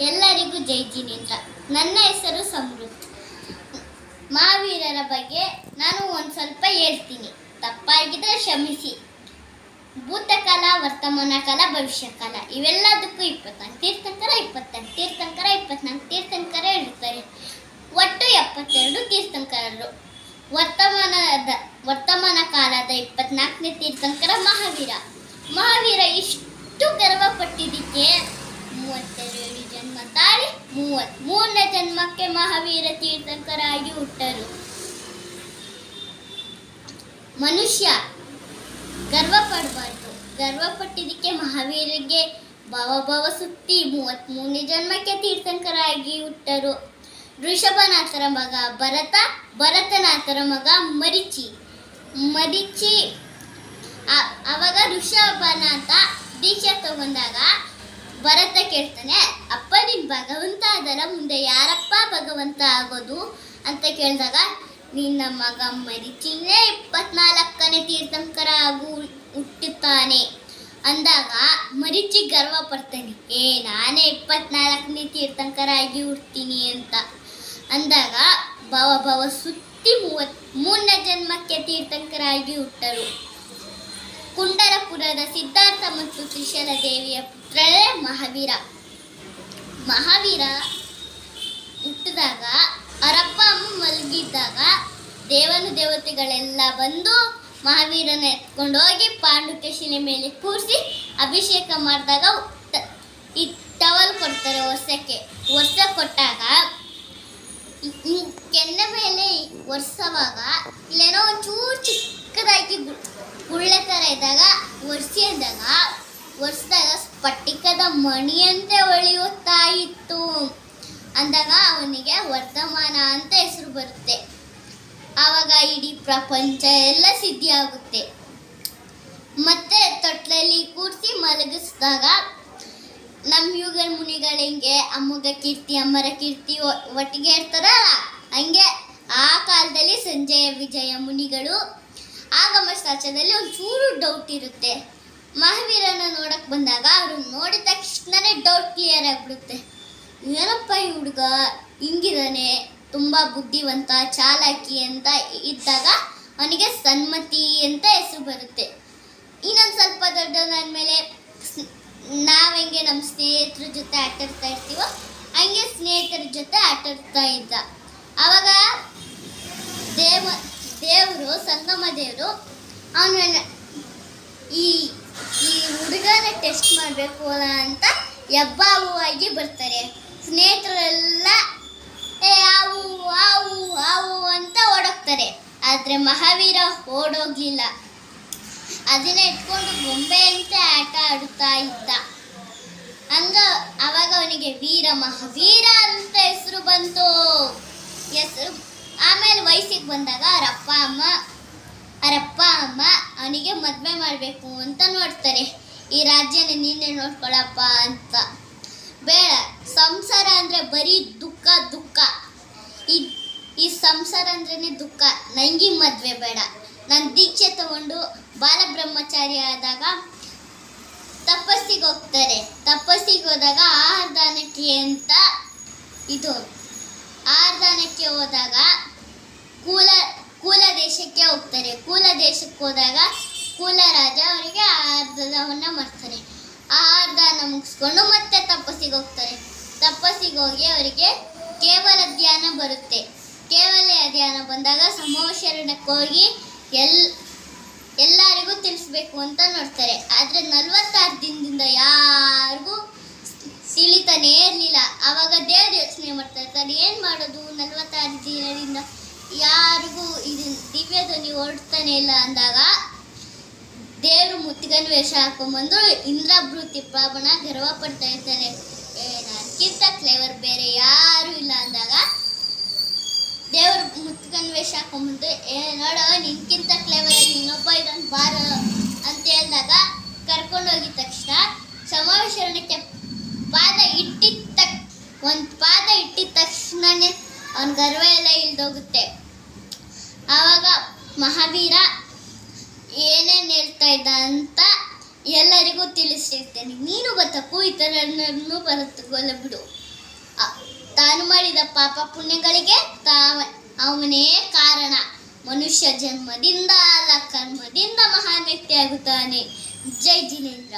ಎಲ್ಲರಿಗೂ ಜೈ ಜಿನೇಂದ್ರ ನನ್ನ ಹೆಸರು ಸಮೃದ್ಧ ಮಹಾವೀರರ ಬಗ್ಗೆ ನಾನು ಒಂದು ಸ್ವಲ್ಪ ಹೇಳ್ತೀನಿ. ತಪ್ಪಾಗಿದ್ರೆ ಕ್ಷಮಿಸಿ. ಭೂತಕಾಲ, ವರ್ತಮಾನ ಕಾಲ, ಭವಿಷ್ಯ ಕಾಲ, ಇವೆಲ್ಲದಕ್ಕೂ ಇಪ್ಪತ್ನಾಲ್ಕು ತೀರ್ಥಂಕರ ಇಪ್ಪತ್ನಾಲ್ಕು ತೀರ್ಥಂಕರ ಇಪ್ಪತ್ನಾಲ್ಕು ತೀರ್ಥಂಕರ ಇರ್ತಾರೆ ಒಟ್ಟು ಎಪ್ಪತ್ತೆರಡು ತೀರ್ಥಂಕರರು. ವರ್ತಮಾನದ, ವರ್ತಮಾನ ಕಾಲದ ಇಪ್ಪತ್ನಾಲ್ಕನೇ ತೀರ್ಥಂಕರ ಮಹಾವೀರ. ಮಹಾವೀರ ಇಷ್ಟು ಗರ್ವ ಮೂರನೇ ಜನ್ಮಕ್ಕೆ ಮಹಾವೀರ ತೀರ್ಥಂಕರಾಗಿ ಹುಟ್ಟರು. ಮನುಷ್ಯ ಗರ್ವ ಪಡಬಾರ್ದು ಗರ್ವ ಪಟ್ಟಿದ್ದಕ್ಕೆ ಮಹಾವೀರಿಗೆ ಭವಭವ ಭವ ಸುತ್ತಿ ಮೂವತ್ಮೂರನೇ ಜನ್ಮಕ್ಕೆ ತೀರ್ಥಂಕರಾಗಿ ಹುಟ್ಟರು. ಋಷಭನಾಥರ ಮಗ ಭರತ, ಭರತನಾಥರ ಮಗ ಮರಿಚಿ. ಮರಿಚಿ ಅವಾಗ ಋಷಭನಾಥ ದೀಕ್ಷೆ ತಗೊಂಡಾಗ ಭರತ ಕೇಳ್ತಾನೆ, ಅಪ್ಪ, ನಿನ್ ಭಗವಂತ ಅದರ ಮುಂದೆ ಯಾರಪ್ಪ ಭಗವಂತ ಆಗೋದು? ಅಂತ ಕೇಳಿದಾಗ, ನಿನ್ನ ಮಗ ಮರಿಚಿನೇ ಇಪ್ಪತ್ನಾಲ್ಕನೇ ತೀರ್ಥಂಕರ ಆಗು, ಹುಟ್ಟುತ್ತಾನೆ. ಅಂದಾಗ, ಮರಿಚಿ ಗರ್ವ ಪಡ್ತಾನೆ, ಏ, ನಾನೇ ಇಪ್ಪತ್ನಾಲ್ಕನೇ ತೀರ್ಥಂಕರ ಆಗಿ ಹುಡ್ತೀನಿ ಅಂತ. ಅಂದಾಗ, ಭವ ಭವ ಸುತ್ತಿ ಮೂವತ್ ಮೂರನೇ ಜನ್ಮಕ್ಕೆ ತೀರ್ಥಂಕರ ಆಗಿ ಹುಟ್ಟರು. ಕುಂಡರಪುರದ ಸಿದ್ಧಾರ್ಥ ಮತ್ತು ತ್ರಿಶಲ ದೇವಿಯ ಪುತ್ರರೇ ಮಹಾವೀರ. ಮಹಾವೀರ ಹುಟ್ಟಿದಾಗ ಅರಪ್ಪ ಅಮ್ಮ ಮಲಗಿದ್ದಾಗ ದೇವನು ದೇವತೆಗಳೆಲ್ಲ ಬಂದು ಮಹಾವೀರನ ಎತ್ಕೊಂಡು ಹೋಗಿ ಪಾಂಡುಕೇಶಿನ ಮೇಲೆ ಕೂರಿಸಿ ಅಭಿಷೇಕ ಮಾಡಿದಾಗ ಟವಲ್ ಕೊಡ್ತಾರೆ ವರ್ಷಕ್ಕೆ. ವರ್ಷ ಕೊಟ್ಟಾಗ ಈ- ಈ ಕೆನ್ನೆ ಮೇಲೆ ಒರೆಸೋವಾಗ ಇಲ್ಲೇನೋ ಒಂಚೂರು ಚಿಕ್ಕದಾಗಿ ಗು- ಗುಳ್ಳೆ ಥರ ಇದ್ದಾಗ ಒರೆಸಿ ಅಂದಾಗ ಒರೆಸಿದಾಗ ಸ್ಫಟಿಕದ ಮಣಿಯಂತೆ ಹೊಳೆಯುತ್ತಾ ಇತ್ತು. ಅಂದಾಗ ಅವನಿಗೆ ವರ್ತಮಾನ ಅಂತ ಹೆಸರು ಬರುತ್ತೆ. ಆವಾಗ ಇಡೀ ಪ್ರಪಂಚ ಎಲ್ಲ ಸಿದ್ಧಿಯಾಗುತ್ತೆ. ಮತ್ತೆ ತೊಟ್ಲಲ್ಲಿ ಕೂರಿಸಿ ಮಲಗಿಸಿದಾಗ ನಮ್ಮ ಯುಗಲ್ ಮುನಿಗಳು ಹೆಂಗೆ ಅಮ್ಮಗ ಕೀರ್ತಿ, ಅಮ್ಮರ ಕೀರ್ತಿ ಒಟ್ಟಿಗೆ ಇರ್ತಾರಲ್ಲ, ಹಂಗೆ ಆ ಕಾಲದಲ್ಲಿ ಸಂಜಯ ವಿಜಯ ಮುನಿಗಳು ಆಗಮ ಶಾಸ್ತ್ರದಲ್ಲಿ ಒಂಚೂರು ಡೌಟ್ ಇರುತ್ತೆ. ಮಹಾವೀರನ ನೋಡಕ್ ಬಂದಾಗ ಅವರು ನೋಡಿದ ತಕ್ಷಣನೇ ಡೌಟ್ ಕ್ಲಿಯರ್ ಆಗ್ಬಿಡುತ್ತೆ. ಏನಪ್ಪ ಈ ಹುಡುಗ? ಹಿಂಗಿದಾನೆ, ತುಂಬ ಬುದ್ಧಿವಂತ, ಚಾಲಾಕಿ ಅಂತ ಇದ್ದಾಗ ಅವನಿಗೆ ಸನ್ಮತಿ ಅಂತ ಹೆಸರು ಬರುತ್ತೆ. ಇನ್ನೊಂದು ಸ್ವಲ್ಪ ದೊಡ್ಡವನಾದ್ಮೇಲೆ ಮೇಲೆ ನಾವ್ ಹೆಂಗೆ ನಮ್ಮ ಸ್ನೇಹಿತರ ಜೊತೆ ಆಟಾಡ್ತಾ ಇರ್ತೀವೋ, ಹಂಗೆ ಸ್ನೇಹಿತರ ಜೊತೆ ಆಟಾಡ್ತಾ ಇದ್ದ. ಅವಾಗ ದೇವ, ದೇವರು ಸಂಗಮ ದೇವರು ಅವನ ಈ ಈ ಹುಡುಗನ ಟೆಸ್ಟ್ ಮಾಡಬೇಕು ಅಂತ ಹೆಬ್ಬಾವುವಾಗಿ ಆಗಿ ಬರ್ತಾರೆ. ಸ್ನೇಹಿತರೆಲ್ಲ, ಏ ಆವು ಆವು ಆವು ಅಂತ ಓಡೋಗ್ತಾರೆ ಆದರೆ ಮಹಾವೀರ ಓಡೋಗ್ಲಿಲ್ಲ. ಅದನ್ನ ಇಟ್ಕೊಂಡು ಅಂತ ಆಟ ಆಡುತ್ತಾ ಇದ್ದ. ಹಂಗ ಅವಾಗ ಅವನಿಗೆ, ವೀರ ಮಹಾವೀರ ಅಂತ ಹೆಸರು ಬಂತು. ಹೆಸರು, ಆಮೇಲೆ ವಯಸ್ಸಿಗೆ ಬಂದಾಗ ಅವ್ರ ಅಪ್ಪ ಅಮ್ಮ ಅವ್ರ ಅಪ್ಪ ಅಮ್ಮ, ಅವನಿಗೆ ಮದುವೆ ಮಾಡಬೇಕು ಅಂತ ನೋಡ್ತಾರೆ. ಈ ರಾಜ್ಯನ ನೀನೇ ನೋಡ್ಕೊಳಪ್ಪ ಅಂತ. ಬೇಡ, ಸಂಸಾರ ಅಂದರೆ ಬರೀ ದುಃಖ ದುಃಖ. ಈ ಈ ಸಂಸಾರ ಅಂದ್ರೇ ದುಃಖ. ನನಗೆ ಮದುವೆ ಬೇಡ. ನಾನು ದೀಕ್ಷೆ ತಗೊಂಡು ಬಾಲಬ್ರಹ್ಮಚಾರಿ ಆದಾಗ ತಪಸ್ಸಿಗೆ ಹೋಗ್ತಾರೆ. ತಪಸ್ಸಿಗೆ ಹೋದಾಗ ಆಹಾರ ದಾನಕ್ಕೆ ಅಂತ ಇದು. ಆಹಾರ ದಾನಕ್ಕೆ ಹೋದಾಗ ಕೂಲ ಕೂಲ ದೇಶಕ್ಕೆ ಹೋಗ್ತಾರೆ. ಕೂಲ ದೇಶಕ್ಕೆ ಹೋದಾಗ ಕೂಲ ರಾಜ ಅವರಿಗೆ ಆರ್ಧವನ್ನು ಮಾಡ್ತಾರೆ. ಆ ಆರ್ಧನ ಮುಗಿಸ್ಕೊಂಡು ಮತ್ತೆ ತಪಸ್ಸಿಗೆ ಹೋಗ್ತಾರೆ. ತಪಸ್ಸಿಗೆ ಹೋಗಿ ಅವರಿಗೆ ಕೇವಲ ಧ್ಯಾನ ಬರುತ್ತೆ. ಕೇವಲ ಧ್ಯಾನ ಬಂದಾಗ ಸಮೋಶರಣಕ್ಕೆ ಹೋಗಿ ಎಲ್, ಎಲ್ಲರಿಗೂ ತಿಳಿಸ್ಬೇಕು ಅಂತ ನೋಡ್ತಾರೆ. ಆದರೆ ನಲ್ವತ್ತಾರು ದಿನದಿಂದ ಯಾರಿಗೂ ತಿಳಿತಾನೇ ಇರಲಿಲ್ಲ. ಆವಾಗ ದೇವ್ರು ಯೋಚನೆ ಮಾಡ್ತಾರೆ, ಸರ್ ಏನು ಮಾಡೋದು ನಲ್ವತ್ತಾರು ದಿನದಿಂದ? ಯಾರಿಗೂ ಇದು ದಿವ್ಯ ಧ್ವನಿ ಹೊರಡ್ತಾನೆ ಇಲ್ಲ ಅಂದಾಗ ದೇವರು ಮುತ್ತಿಗನ್ ವೇಷ ಹಾಕೊಂಡ್ಬಂದು ಇಂದ್ರಭೃತಿ ಪ್ರಾಬಣ ಗರ್ವ ಪಡ್ತಾ ಇರ್ತಾನೆ. ಏನಕ್ಕಿಂತ ಕ್ಲೇವರ್ ಬೇರೆ ಯಾರು ಇಲ್ಲ ಅಂದಾಗ ದೇವ್ರ ಮುತ್ಕನ್ ವೇಷ ಹಾಕೊಂಡ್ಬಂದು ಏ, ನೋಡೋ, ನಿನ್ಕಿಂತ ಕ್ಲೇವರ್ ಇನ್ನೊಬ್ಬ ಇದೊಂದು ಬಾರ, ಅಂತ ಹೇಳಿದಾಗ ಕರ್ಕೊಂಡೋಗಿದ ತಕ್ಷಣ ಸಮಾವೇಶರಣಕ್ಕೆ ಪಾದ ಇಟ್ಟಿದ್ದ ಒಂದು ಪಾದ ಅವನ ಗರ್ವ ಎಲ್ಲ ಇಳಿದೋಗುತ್ತೆ ಆವಾಗ ಮಹಾವೀರ ಏನೇನು ಹೇಳ್ತಾ ಇದ್ದ ಅಂತ ಎಲ್ಲರಿಗೂ ತಿಳಿಸಿರ್ತೇನೆ. ನೀನು ಬತ್ತಪ್ಪು ಇತರರನ್ನು ಬರುತ್ತಗೋಲ್ಲ ಬಿಡು. ತಾನು ಮಾಡಿದ ಪಾಪ ಪುಣ್ಯಗಳಿಗೆ ತಾವ, ಅವನೇ ಕಾರಣ. ಮನುಷ್ಯ ಜನ್ಮದಿಂದ ಅಲ್ಲ, ಕರ್ಮದಿಂದ ಮಹಾನ್ ವ್ಯಕ್ತಿ ಆಗುತ್ತಾನೆ ಜೈ ಜಿನೇಂದ್ರ.